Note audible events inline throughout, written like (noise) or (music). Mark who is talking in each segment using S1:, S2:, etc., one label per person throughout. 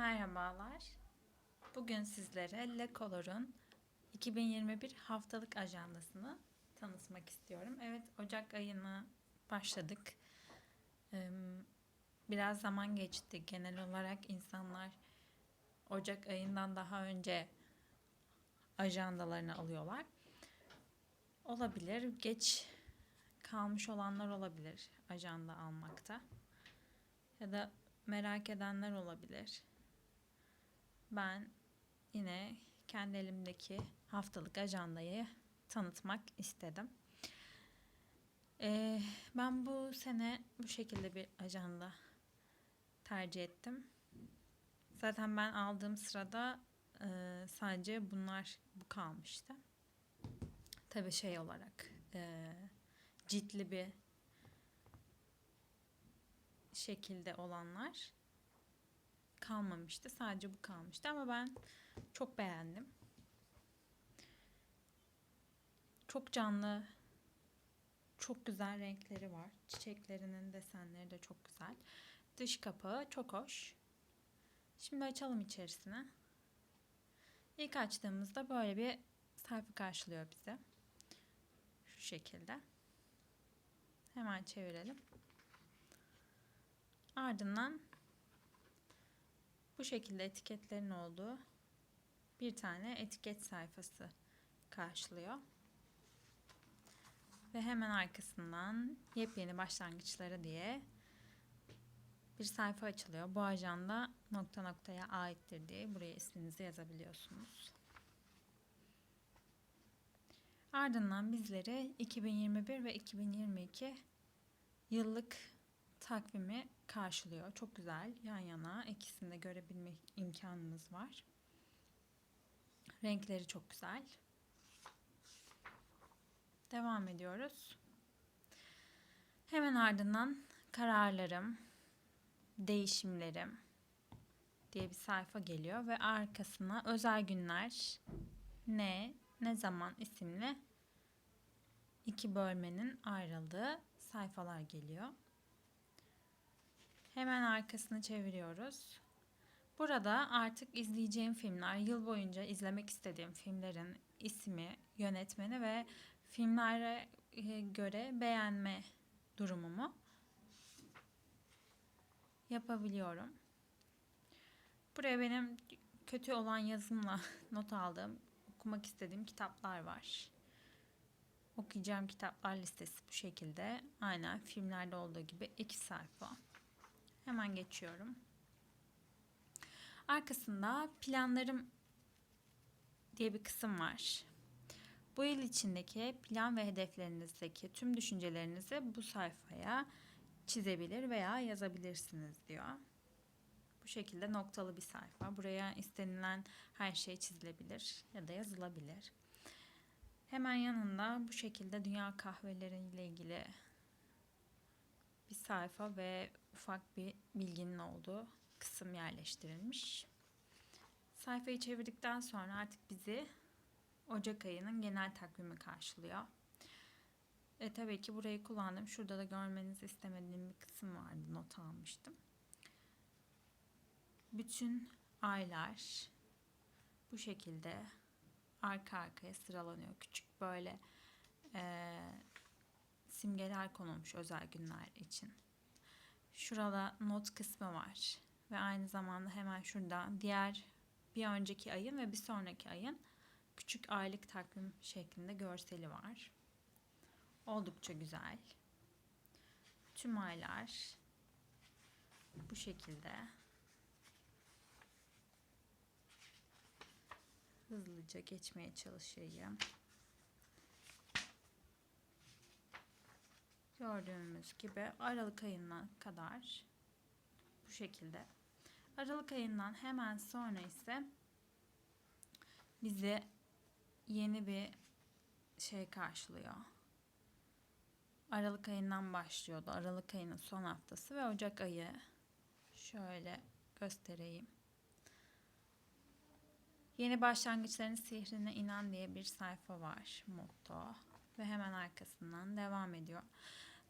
S1: Merhabalar. Bugün sizlere Le Color'un 2021 haftalık ajandasını tanıtmak istiyorum. Evet, Ocak ayına başladık. Biraz zaman geçti. Genel olarak insanlar Ocak ayından daha önce ajandalarını alıyorlar. Olabilir. Geç kalmış olanlar olabilir ajanda almakta. Ya da merak edenler olabilir. Ben yine kendi elimdeki haftalık ajandayı tanıtmak istedim. Ee, ben bu sene bu şekilde bir ajanda tercih ettim. Zaten ben aldığım sırada e, sadece bunlar bu kalmıştı. Tabii şey olarak e, ciltli bir şekilde olanlar kalmamıştı. Sadece bu kalmıştı ama ben çok beğendim. Çok canlı, çok güzel renkleri var. Çiçeklerinin desenleri de çok güzel. Dış kapağı çok hoş. Şimdi açalım içerisine. İlk açtığımızda böyle bir sayfa karşılıyor bizi. Şu şekilde. Hemen çevirelim. Ardından bu şekilde etiketlerin olduğu bir tane etiket sayfası karşılıyor. Ve hemen arkasından yepyeni başlangıçları diye bir sayfa açılıyor. Bu ajanda nokta noktaya aittir diye buraya isminizi yazabiliyorsunuz. Ardından bizleri 2021 ve 2022 yıllık takvimi karşılıyor. Çok güzel. Yan yana ikisini de görebilme imkanımız var. Renkleri çok güzel. Devam ediyoruz. Hemen ardından kararlarım, değişimlerim diye bir sayfa geliyor ve arkasına özel günler ne, ne zaman isimli iki bölmenin ayrıldığı sayfalar geliyor. Hemen arkasını çeviriyoruz. Burada artık izleyeceğim filmler, yıl boyunca izlemek istediğim filmlerin ismi, yönetmeni ve filmlere e, göre beğenme durumumu yapabiliyorum. Buraya benim kötü olan yazımla (laughs) not aldığım, okumak istediğim kitaplar var. Okuyacağım kitaplar listesi bu şekilde. Aynen filmlerde olduğu gibi iki sayfa. Hemen geçiyorum. Arkasında planlarım diye bir kısım var. Bu yıl içindeki plan ve hedeflerinizdeki tüm düşüncelerinizi bu sayfaya çizebilir veya yazabilirsiniz diyor. Bu şekilde noktalı bir sayfa. Buraya istenilen her şey çizilebilir ya da yazılabilir. Hemen yanında bu şekilde dünya kahveleriyle ilgili bir sayfa ve ufak bir bilginin olduğu kısım yerleştirilmiş. Sayfayı çevirdikten sonra artık bizi Ocak ayının genel takvimi karşılıyor. E, tabii ki burayı kullandım. Şurada da görmenizi istemediğim bir kısım vardı. Not almıştım. Bütün aylar bu şekilde arka arkaya sıralanıyor. Küçük böyle e, simgeler konulmuş özel günler için. Şurada not kısmı var. Ve aynı zamanda hemen şurada diğer bir önceki ayın ve bir sonraki ayın küçük aylık takvim şeklinde görseli var. Oldukça güzel. Tüm aylar bu şekilde. Hızlıca geçmeye çalışayım. Gördüğümüz gibi Aralık ayından kadar bu şekilde. Aralık ayından hemen sonra ise bize yeni bir şey karşılıyor. Aralık ayından başlıyordu. Aralık ayının son haftası ve Ocak ayı şöyle göstereyim. Yeni başlangıçların sihrine inan diye bir sayfa var motto ve hemen arkasından devam ediyor.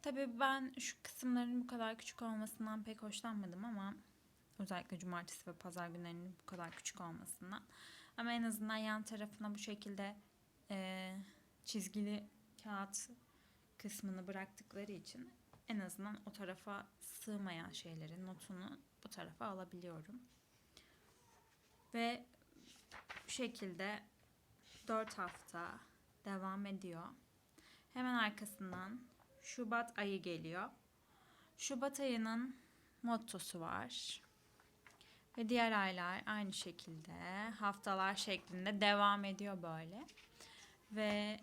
S1: Tabii ben şu kısımların bu kadar küçük olmasından pek hoşlanmadım ama Özellikle cumartesi ve pazar günlerinin bu kadar küçük olmasından. Ama en azından yan tarafına bu şekilde e, çizgili kağıt kısmını bıraktıkları için en azından o tarafa sığmayan şeylerin notunu bu tarafa alabiliyorum. Ve bu şekilde 4 hafta devam ediyor. Hemen arkasından Şubat ayı geliyor. Şubat ayının mottosu var. Ve diğer aylar aynı şekilde haftalar şeklinde devam ediyor böyle. Ve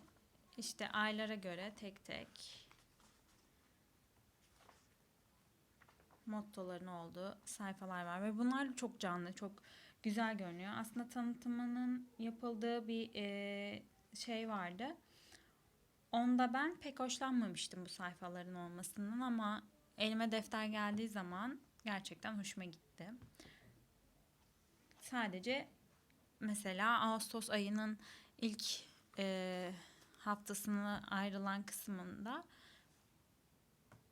S1: işte aylara göre tek tek mottoların olduğu sayfalar var ve bunlar çok canlı, çok güzel görünüyor. Aslında tanıtımının yapıldığı bir şey vardı. Onda ben pek hoşlanmamıştım bu sayfaların olmasından ama elime defter geldiği zaman gerçekten hoşuma gitti. Sadece mesela Ağustos ayının ilk e, haftasına ayrılan kısmında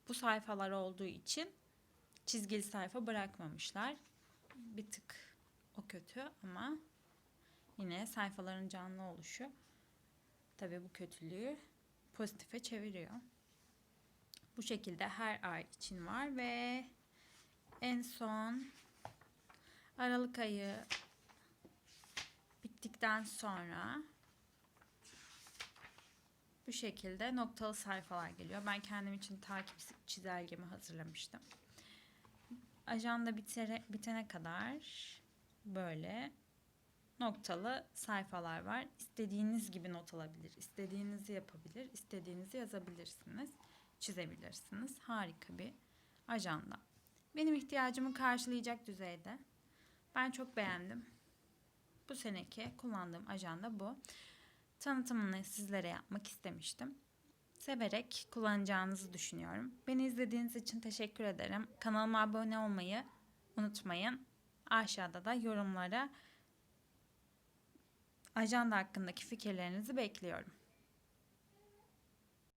S1: bu sayfalar olduğu için çizgili sayfa bırakmamışlar. Bir tık o kötü ama yine sayfaların canlı oluşu tabii bu kötülüğü pozitife çeviriyor. Bu şekilde her ay için var ve en son Aralık ayı bittikten sonra bu şekilde noktalı sayfalar geliyor. Ben kendim için takip çizelgemi hazırlamıştım. Ajanda bitere, bitene kadar böyle noktalı sayfalar var. İstediğiniz gibi not alabilir, istediğinizi yapabilir, istediğinizi yazabilirsiniz, çizebilirsiniz. Harika bir ajanda. Benim ihtiyacımı karşılayacak düzeyde. Ben çok beğendim. Bu seneki kullandığım ajanda bu. Tanıtımını sizlere yapmak istemiştim. Severek kullanacağınızı düşünüyorum. Beni izlediğiniz için teşekkür ederim. Kanalıma abone olmayı unutmayın. Aşağıda da yorumlara ajanda hakkındaki fikirlerinizi bekliyorum.